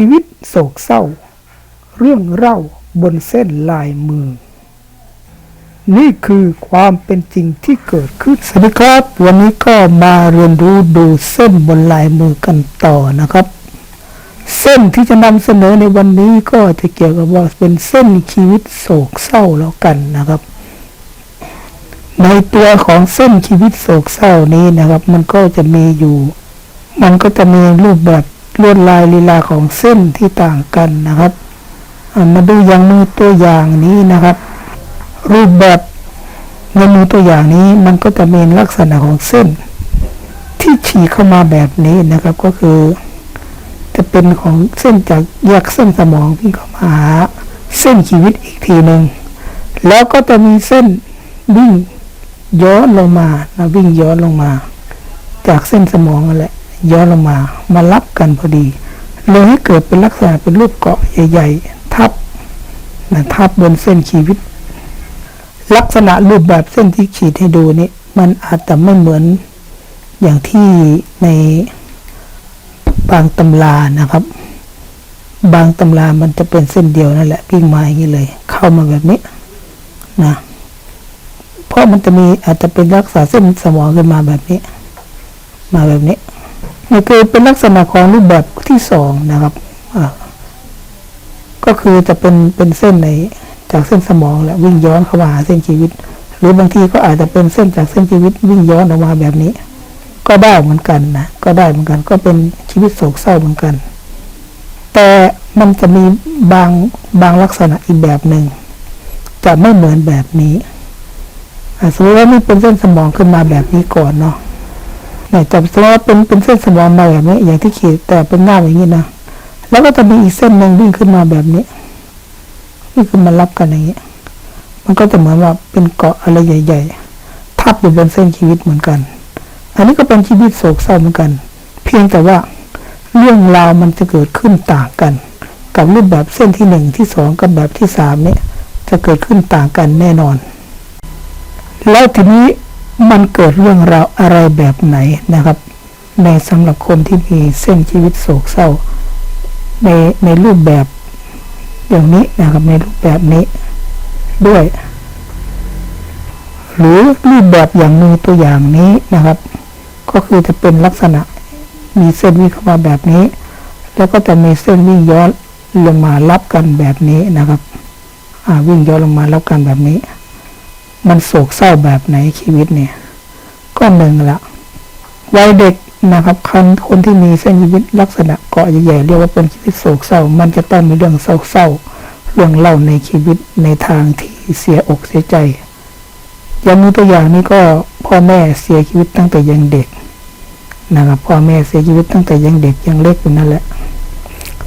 ชีวิตโศกเศร้า เรื่องเล่าบนเส้นลายมือ นี่คือความเป็นจริงที่เกิดขึ้นสวัสดีครับ วันนี้ก็มาเรียนรู้ดูเส้นบนลายมือกันต่อนะครับ เส้นที่จะนำเสนอในวันนี้ก็จะเกี่ยวกับว่าเป็นเส้นชีวิตโศกเศร้าแล้วกันนะครับ ในตัวของเส้นชีวิตโศกเศร้านี้นะครับ มันก็จะมีอยู่ มันก็จะมีรูปแบบ ลวดลายลีลาของเส้นที่ต่างกันนะครับ มาดูอย่างมือตัวอย่างนี้นะครับ รูปแบบในมือตัวอย่างนี้มันก็จะมีลักษณะของเส้น ที่ฉีกเข้ามาแบบนี้นะครับก็คือ จะเป็นของเส้นจากแยกเส้นสมองที่เข้ามาหาเส้นชีวิตอีกทีหนึ่งแล้วก็จะมีเส้นวิ่งย้อนลงมานะวิ่งย้อนลงมา จากเส้นสมองนั่นแหละ ย้อนลงมามารับกันพอดีเลยให้เกิดเป็นลักษณะเป็นรูปเกาะใหญ่ ๆ ทับนะทับบนเส้นชีวิต ลักษณะรูปแบบเส้นที่ขีดให้ดูนี่มันอาจจะไม่เหมือนอย่างที่ในบางตำรานะครับ บางตำรามันจะเป็นเส้นเดียวนั่นแหละวิ่งมาอย่างนี้เลย เข้ามาแบบนี้นะเพราะมันจะมีอาจจะเป็นลักษณะเส้นสมองขึ้นมาแบบนี้ มาแบบนี้ นี่คือเป็นลักษณะของรูปแบบที่สองนะครับก็คือจะเป็นเป็นเส้นในจากเส้นสมองแหละวิ่งย้อนเข้ามาหาเส้นชีวิต หรือบางทีก็อาจจะเป็นเส้นจากเส้นชีวิตวิ่งย้อนออกมาแบบนี้ ก็ได้เหมือนกันนะก็ได้เหมือนกันก็เป็นชีวิตโศกเศร้าเหมือนกัน แต่มันจะมีบางบางลักษณะอีกแบบหนึ่งจะไม่เหมือนแบบนี้อะสมมติว่านี่เป็นเส้นสมองขึ้นมาแบบนี้ก่อนเนาะ เนี่ยจับสมมติว่าเป็นเป็นเส้นสมองมาแบบนี้อย่างที่ขีดแต่เป็นหน้าอย่างนี้นะแล้วก็จะมีอีกเส้นหนึ่งวิ่งขึ้นมาแบบนี้วิ่งขึ้นมารับกันอย่างนี้มันก็จะเหมือนว่าเป็นเกาะอะไรใหญ่ ๆ ทับอยู่บนเส้นชีวิตเหมือนกัน อันนี้ก็เป็นชีวิตโศกเศร้าเหมือนกัน เพียงแต่ว่าเรื่องราวมันจะเกิดขึ้นต่างกัน กับรูปแบบเส้นที่หนึ่งที่สองกับแบบที่สามเนี่ยจะเกิดขึ้นต่างกันแน่นอน แล้วทีนี้ มันเกิดเรื่องราวอะไรแบบไหนนะครับ ในสำหรับคนที่มีเส้นชีวิตโศกเศร้า ในในรูปแบบอย่างนี้นะครับในรูปแบบนี้ด้วย หรือรูปแบบอย่างมือตัวอย่างนี้นะครับ ก็คือจะเป็นลักษณะมีเส้นวิ่งเข้ามาแบบนี้ แล้วก็จะมีเส้นวิ่งย้อนลงมารับกันแบบนี้นะครับ อ่าวิ่งย้อนลงมารับกันแบบนี้ มันโศกเศร้าแบบไหนชีวิตเนี่ย ก็หนึ่งละวัยเด็กนะครับคนคนที่มีเส้นชีวิตลักษณะเกาะใหญ่ๆเรียกว่าเป็นชีวิตโศกเศร้า มันจะต้องมีเรื่องเศร้าๆเรื่องเล่าในชีวิตในทางที่เสียอกเสียใจอย่างมีตัวอย่างนี้ก็พ่อแม่เสียชีวิตตั้งแต่ยังเด็กนะครับพ่อแม่เสียชีวิตตั้งแต่ยังเด็กยังเล็กอยู่นั่นแหละ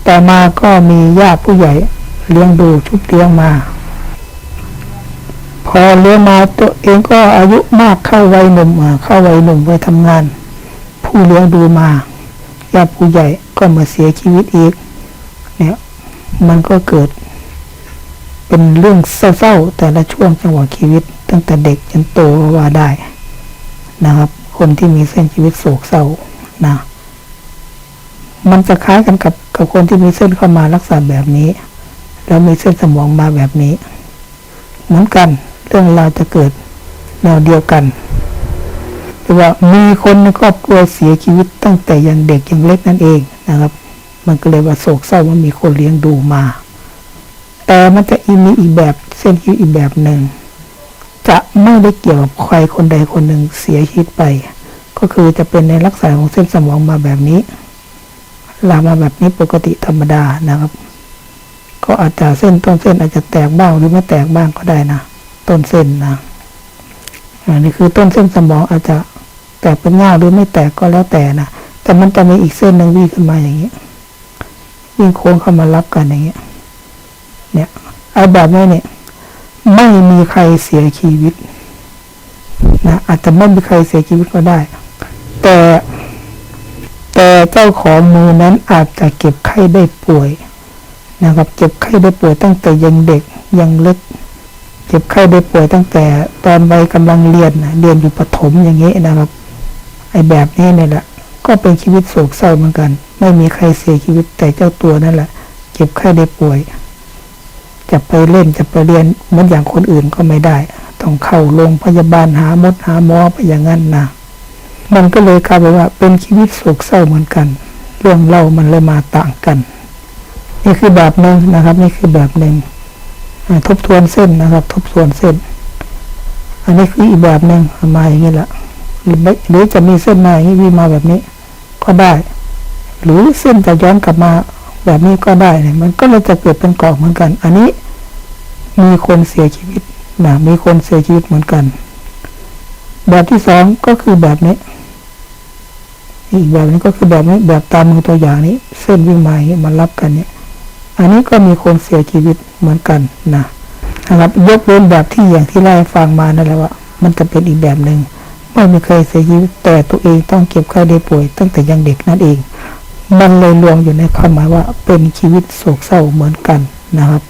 ต่อมาก็มีญาติผู้ใหญ่เลี้ยงดูชุบเลี้ยงมา อเลี้ยงมาตัวเองก็อายุมากเข้าวัยหนุ่มอ่าเข้าวัยหนุ่มไปทำงาน ผู้เลี้ยงดูมาญาติผู้ใหญ่ก็มาเสียชีวิตอีกเนี่ยมันก็เกิด เป็นเรื่องเศร้าๆแต่ละช่วงจังหวะชีวิต ตั้งแต่เด็กจนโตก็ว่าได้นะครับ คนที่มีเส้นชีวิตโศกเศร้านะมันจะคล้ายกันกับกับคนที่มีเส้นเข้ามาลักษณะแบบนี้ แล้วมีเส้นสมองมาแบบนี้ เหมือนกัน เรื่องราวจะเกิดแนวเดียวกันแต่ว่ามีคนในครอบครัวเสียชีวิตตั้งแต่ยังเด็กยังเล็กนั่นเองนะครับ มันก็เลยว่าโศกเศร้าว่ามีคนเลี้ยงดูมา แต่มันจะอีมีอีกแบบเส้นชีวิตอีกแบบหนึ่งจะไม่ได้เกี่ยวกับใครคนใดคนหนึ่งเสียชีวิตไป ก็คือจะเป็นในลักษณะของเส้นสมองมาแบบนี้ลามาแบบนี้ปกติธรรมดานะครับ ก็อาจจะเส้นต้นเส้นอาจจะแตกบ้างหรือไม่แตกบ้างก็ได้นะ ต้นเส้นนะอันนี้คือต้นเส้นสมองอาจจะแตกเป็นง่าหรือไม่แตกก็แล้วแต่นะแต่มันจะมีอีกเส้นหนึ่งวิ่งขึ้นมาอย่างนี้วิ่งโค้งเข้ามารับกันอย่างเงี้ย เนี่ยไอ้แบบนี้เนี่ย ไม่มีใครเสียชีวิตนะอาจจะไม่มีใครเสียชีวิตก็ได้ แต่ แต่เจ้าของมือนั้นอาจจะเก็บไข้ได้ป่วย นะครับ เจ็บไข้ได้ป่วยตั้งแต่ยังเด็กยังเล็ก เจ็บไข้ได้ป่วยตั้งแต่ตอนวัยกำลังเรียนนะเรียนอยู่ปถมอย่างนี้นะครับ ไอ้แบบนี้เนี่ยแหละ ก็เป็นชีวิตโศกเศร้าเหมือนกัน ไม่มีใครเสียชีวิตแต่เจ้าตัวนั่นแหละ เจ็บไข้ได้ป่วย จะไปเล่นจะไปเรียนเหมือนอย่างคนอื่นก็ไม่ได้ ต้องเข้าโรงพยาบาลหามดหาหมอไปอย่างนั้นนะมันก็เลยกลายเป็นว่าเป็นชีวิตโศกเศร้าเหมือนกัน เรื่องเล่ามันเลยมาต่างกัน นี่คือแบบหนึ่งนะครับ นี่คือแบบหนึ่ง ทบทวนเส้นนะครับ ทบทวนเส้น อันนี้คืออีกแบบหนึ่งมาอย่างนี้แหละหรือจะมีเส้นมาอย่างนี้วิ่งมาแบบนี้ ก็ได้ หรือเส้นจะย้อนกลับมาแบบนี้ก็ได้เนี่ยมันก็เลยจะเกิดเป็นกรอบเหมือนกัน อันนี้มีคนเสียชีวิตนะมีคนเสียชีวิตเหมือนกัน แบบที่สองก็คือแบบนี้ อีกแบบนี้ก็คือแบบนี้แบบตามมือตัวอย่างนี้ เส้นวิ่งมาอย่างนี้มารับกันเนี่ย อันนี้ก็มีคนเสียชีวิตเหมือนกันนะนะครับยกเว้นแบบที่อย่างที่ไล่ฟังมานั่นแหละว่า มันจะเป็นอีกแบบหนึ่งไม่มีใครเสียชีวิตแต่ตัวเองต้องเก็บไข้ได้ป่วย ตั้งแต่ยังเด็กนั่นเอง มันเลยรวมอยู่ในความหมายว่าเป็นชีวิตโศกเศร้าเหมือนกันนะครับ